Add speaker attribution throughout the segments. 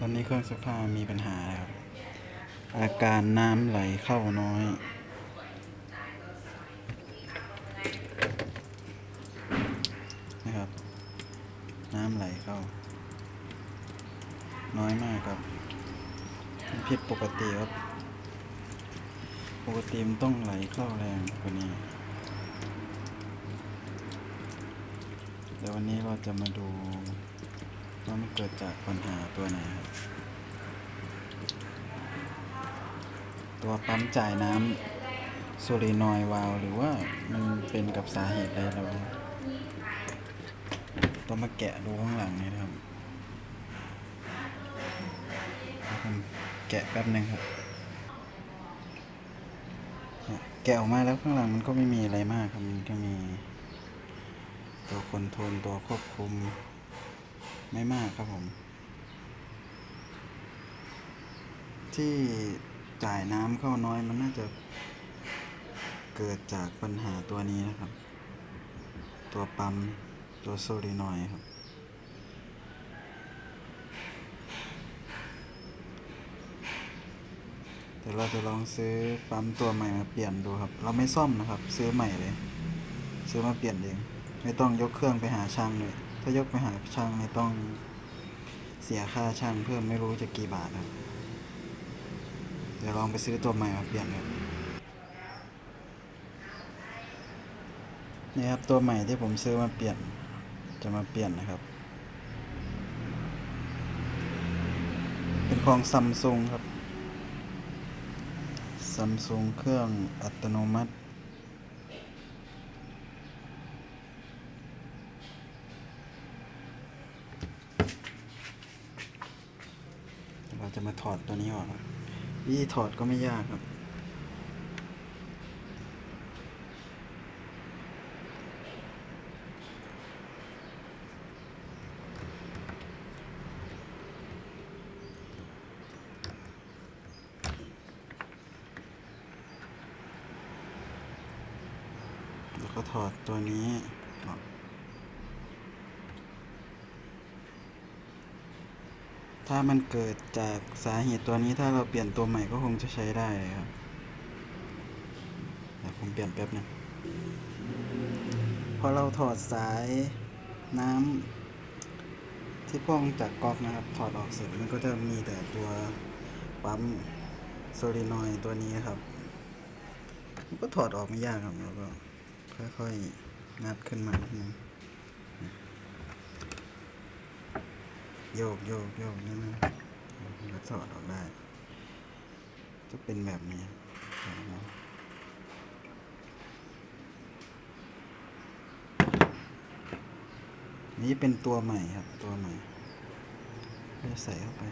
Speaker 1: ตอนนี้เครื่องซักผ้ามีปัญหาครับอาการน้ำไหลเข้าน้อยนะครับ น้ำไหลเข้า น้อยมากครับผิดปกติครับ ปกติมันต้องไหลเข้าแรงกว่านี้เดี๋ยววันนี้เราจะมาดู ว่ามันเกิดจากปัญหาตัวไหนครับตัวปั๊มจ่ายน้ำโซลีนอยวาลวหรือว่ามันเป็นกับสาเหตุใดเราต้องมาแกะดูข้างหลังนี่นะครับแกะแป๊บหนึงครับ แกะออกมาแล้วข้างหลังมันก็ไม่มีอะไรมากครับ มันก็มี ตัวคอนโทรลตัวควบคุม ไม่มากครับผม ที่จ่ายน้ำเข้าน้อยมันน่าจะเกิดจากปัญหาตัวนี้นะครับ ตัวปั๊มตัวโซลินอยครับเดี๋ยวเราจะลองซื้อปั๊มตัวใหม่มาเปลี่ยนดูครับ เราไม่ซ่อมนะครับ ซื้อใหม่เลย ซื้อมาเปลี่ยนเอง ไม่ต้องยกเครื่องไปหาช่างเลย ถ้ายกไปหาช่างไม่ต้องเสียค่าช่างเพิ่มไม่รู้จะกี่บาทครับ เดี๋ยวลองไปซื้อตัวใหม่มาเปลี่ยนครับนี่ครับตัวใหม่ที่ผมซื้อมาเปลี่ยนจะมาเปลี่ยนนะครับ เป็นของซัมซุงครับซัมซุงเครื่องอัตโนมัติ เราจะมาถอดตัวนี้ออกวิธีถอดก็ไม่ยากครับ แล้วก็ถอดตัวนี้ออก ถ้ามันเกิดจากสาเหตุตัวนี้ถ้าเราเปลี่ยนตัวใหม่ก็คงจะใช้ได้เลยครับเดี๋ยวผมเปลี่ยนแป๊บหนึงพอเราถอดสายน้ำที่พ่วงจากก๊อกนะครับ ถอดออกเสร็จมันก็จะมีแต่ตัวปั๊มโซลินอยตัวนี้ครับ มันก็ถอดออกไม่ยากครับแล้วก็ค่อยๆงัดขึ้นมาทีนึง โยกโยกโยกนี่นะแล้วสอดออกได้จะเป็นแบบนี้นี่เป็นตัวใหม่ครับ ตัวใหม่ก็ใส่เข้าไป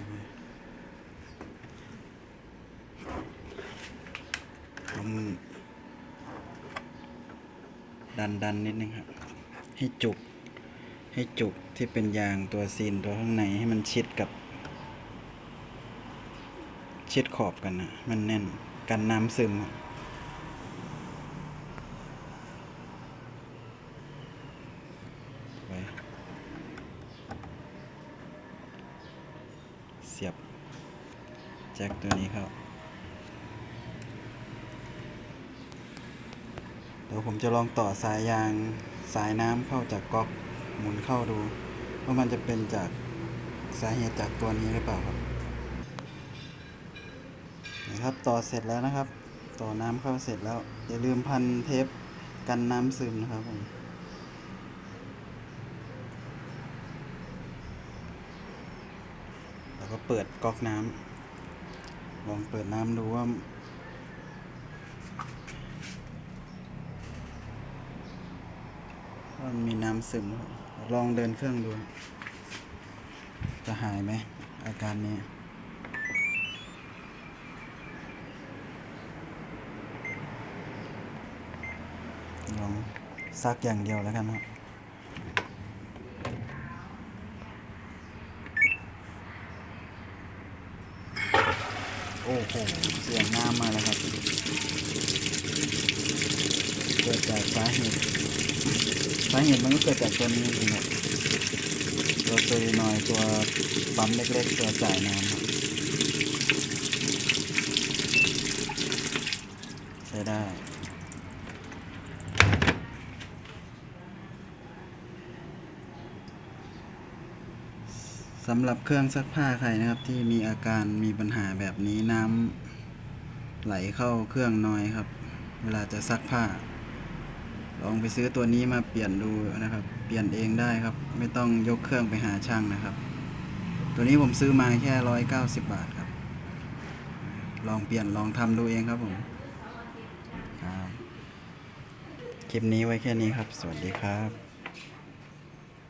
Speaker 1: ตัวใหม่ไปผมดันดันนิดนึงครับ ให้จุก ให้จุกที่เป็นยางตัวซีนตัวข้างในให้มันชิดกับ ชิดขอบกันนะมันแน่นกันน้ำซึมอะไว้ เสียบแจ็คตัวนี้เข้าเดี๋ยวผมจะลองต่อสายยางสายน้ำเข้าจากก๊อกหมุนเข้าดูว่ามันจะเป็นจากสาเหตุจากตัวนี้หรือเปล่าครับนะครับต่อเสร็จแล้วนะครับ ต่อน้ำเข้าเสร็จแล้วอย่าลืมพันเทปกันน้ำซึมนะครับผม แล้ว ก็เปิดก๊อกน้ำลองเปิดน้ำดูว่าว่ามันมีน้ำซึมหรือเปล่าลองเดินเครื่องดู จะหายไหม อาการนี้ลองซักอย่างเดียวแล้วกันครับ โอ้โหเสียงน้ำมาแล้วครับเกิดจากสาเหตุสาเหตุมันก็เกิดจากตัวนี้เองครับตัวตัวน้อยตัวปั๊มเล็กๆตัวจ่ายน้ำครับใช้ได้ สำหรับเครื่องซักผ้าใครนะครับที่มีอาการมีปัญหาแบบนี้น้ำไหลเข้าเครื่องน้อยครับ เวลาจะซักผ้า ลองไปซื้อตัวนี้มาเปลี่ยนดูนะครับ เปลี่ยนเองได้ครับ ไม่ต้องยกเครื่องไปหาช่างนะครับ ตัวนี้ผมซื้อมาแค่ร้อยเก้าสิบบาทครับ ลองเปลี่ยนลองทำดูเองครับผมครับคลิปนี้ไว้แค่นี้ครับ สวัสดีครับ